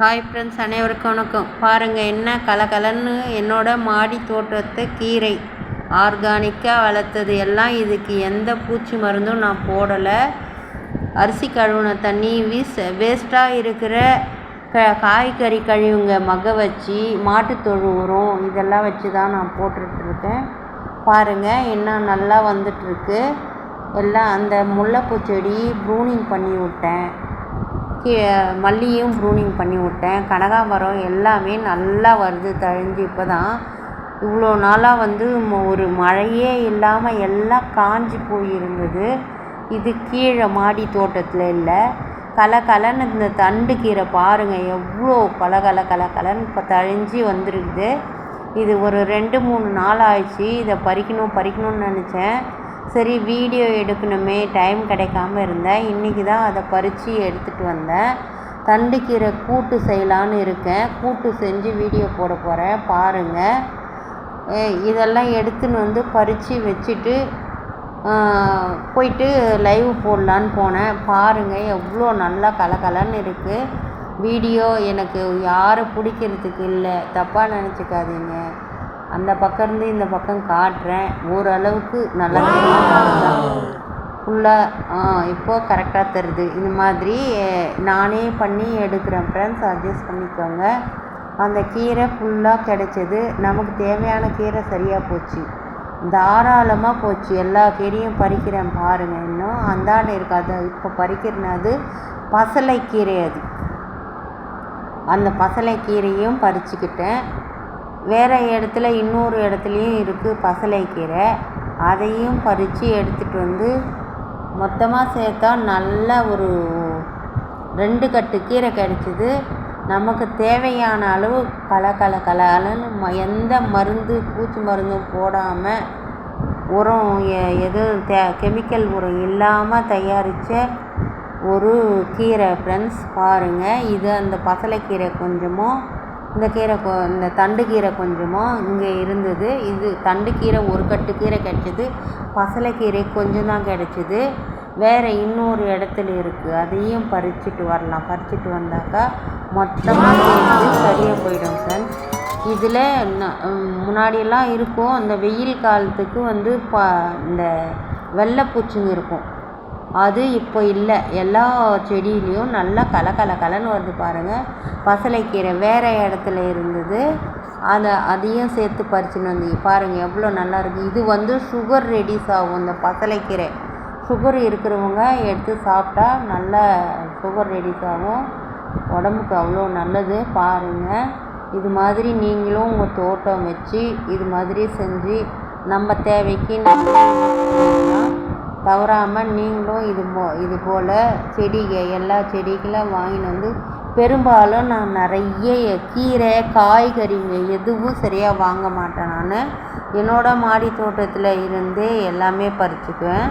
Hi friends அனைவருக்கும் வணக்கம். பாருங்கள் என்ன கலகலன்னு என்னோட மாடி தோட்டத்தை கீரை. ஆர்கானிக்காக வளர்த்தது. எல்லாம் இதுக்கு எந்த பூச்சி மருந்தும் நான் போடலை. அரிசி கழுவுன தண்ணி வீஸ் வேஸ்ட்டாக இருக்கிற க காய்கறி கழிவுங்க மக வச்சு மாட்டுத்தொழு உரம் இதெல்லாம் வச்சு தான் நான் போட்டுட்ருக்கேன் பாருங்கள் இன்னும் நல்லா வந்துட்டுருக்கு எல்லாம் அந்த முல்லைப்பூ செடி ப்ரூனிங் பண்ணி விட்டேன். கீ மல்லியும் ப்ரூனிங் பண்ணி விட்டேன். கனகாம்பரம் எல்லாமே நல்லா வருது தழிஞ்சு இப்போ தான் இவ்வளோ நாளாக வந்து ஒரு மழையே இல்லாமல் எல்லாம் காஞ்சி போயிருந்தது. இது கீழே மாடி தோட்டத்தில் இல்லை. கல கலன்னு இந்த தண்டு கீரை பாருங்கள் எவ்வளோ கல கல கல கலன்னு இப்போ தழிஞ்சு வந்துருக்குது. இது ஒரு ரெண்டு மூணு நாள் ஆயிடுச்சு. இதை பறிக்கணும் பறிக்கணும்னு நினச்சேன். சரி வீடியோ எடுக்கணுமே டைம் கிடைக்காம இருந்தேன் இன்றைக்கி தான் அதை பறித்து எடுத்துகிட்டு வந்தேன் தண்டுக்கீரை கூட்டு செய்யலான்னு இருக்கேன். கூட்டு செஞ்சு வீடியோ போட போகிறேன் பாருங்கள் இதெல்லாம் எடுத்துன்னு வந்து பறித்து வச்சுட்டு போயிட்டு லைவ் போடலான்னு போனேன். பாருங்கள் எவ்வளோ நல்லா கலகலன்னு இருக்குது வீடியோ எனக்கு யாரும் பிடிக்கிறதுக்கு இல்லை. தப்பாக நினச்சிக்காதீங்க. அந்த பக்கம் இருந்து இந்த பக்கம் காட்டுறேன். ஓரளவுக்கு நல்லா ஃபுல்லாக இப்போது கரெக்டாக தருது இந்த மாதிரி நானே பண்ணி எடுக்கிறேன் ஃப்ரெண்ட்ஸ் அட்ஜஸ்ட் பண்ணிக்கோங்க. அந்த கீரை ஃபுல்லாக கிடச்சிது. நமக்கு தேவையான கீரை சரியாக போச்சு. தாராளமாக போச்சு. எல்லா கீரையும் பறிக்கிறேன் பாருங்கள் இன்னும். அந்தாண்ட இருக்காது இப்போ பறிக்கிறேன். அது பசலைக்கீரை அது. அந்த பசலைக்கீரையும் பறிச்சுக்கிட்டேன். வேறு இடத்துல இன்னொரு இடத்துலையும் இருக்குது பசலைக்கீரை அதையும் பறித்து எடுத்துகிட்டு வந்து மொத்தமாக சேர்த்தா நல்ல ஒரு ரெண்டு கட்டு கீரை கிடச்சிது. நமக்கு தேவையான அளவு கல கல கலன்னு ம எந்த மருந்து பூச்சி மருந்தும் போடாமல் உரம் எ எதுவும் தே கெமிக்கல் உரம் இல்லாமல் தயாரித்த ஒரு கீரை ஃப்ரெண்ட்ஸ் பாருங்கள் இது அந்த பசலைக்கீரை கொஞ்சமும் இந்த கீரை கொ இந்த தண்டு கீரை கொஞ்சமாக இங்கே இருந்தது. இது தண்டு கீரை ஒரு கட்டு கீரை கிடச்சிது. பசலைக்கீரை கொஞ்சம் தான் கிடச்சிது. வேறு இன்னொரு இடத்துல இருக்குது அதையும் பறிச்சுட்டு வரலாம். பறிச்சுட்டு வந்தாக்கா மொத்தமாக சேர்ந்து சரியாக போயிடும் ஃப்ரெண்ட்ஸ் இதில் முன்னாடியெல்லாம் இருக்கும். அந்த வெயில் காலத்துக்கு வந்து ப இந்த வெள்ளைப்பூச்சிங்க இருக்கும். அது இப்போ இல்லை. எல்லா செடியிலையும் நல்லா கல கல கலன்னு வருது பாருங்கள் பசலைக்கீரை வேறு இடத்துல இருந்தது. அதை அதையும் சேர்த்து பறிச்சுன்னு வந்து பாருங்கள் எவ்வளோ நல்லா இருக்குது இது வந்து சுகர் ரெடியூஸ் ஆகும் இந்த பசலைக்கீரை. சுகர் இருக்கிறவங்க எடுத்து சாப்பிட்டா நல்லா சுகர் ரெடியூஸ் ஆகும். உடம்புக்கு அவ்வளோ நல்லது. பாருங்கள் இது மாதிரி நீங்களும் உங்கள் தோட்டம் வச்சு இது மாதிரி செஞ்சு நம்ம தேவைக்கு நம்ம தவறாமல் நீங்களும் இது போ இது போல் செடிகள் எல்லா செடிகளும் வாங்கின்னு வந்து பெரும்பாலும் நான் நிறைய கீரை காய்கறிங்க எதுவும் சரியாக வாங்க மாட்டேன் நான். என்னோடய மாடி தோட்டத்தில் இருந்தே எல்லாமே பறிச்சுக்குவேன்.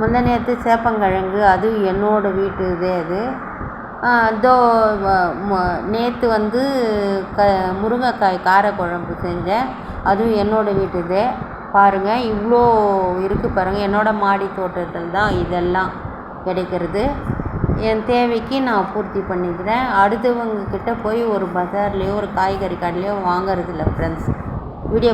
முந்த நேற்று சேப்பங்கிழங்கு அதுவும் என்னோடய வீட்டு இதே அது. இதோ நேற்று வந்து க முருங்கைக்காய் காரக்குழம்பு செஞ்சேன். அதுவும் என்னோடய வீட்டுதே பாருங்கள் இவ்வளோ இருக்குது பாருங்கள் என்னோடய மாடி தோட்டத்தில் தான் இதெல்லாம் கிடைக்கிறது. என் தேவைக்கு நான் பூர்த்தி பண்ணிக்கிறேன். அடுத்தவங்கக்கிட்ட போய் ஒரு பஜார்லேயோ ஒரு காய்கறி கடையிலையோ வாங்கறதில்ல ஃப்ரெண்ட்ஸ் வீடியோ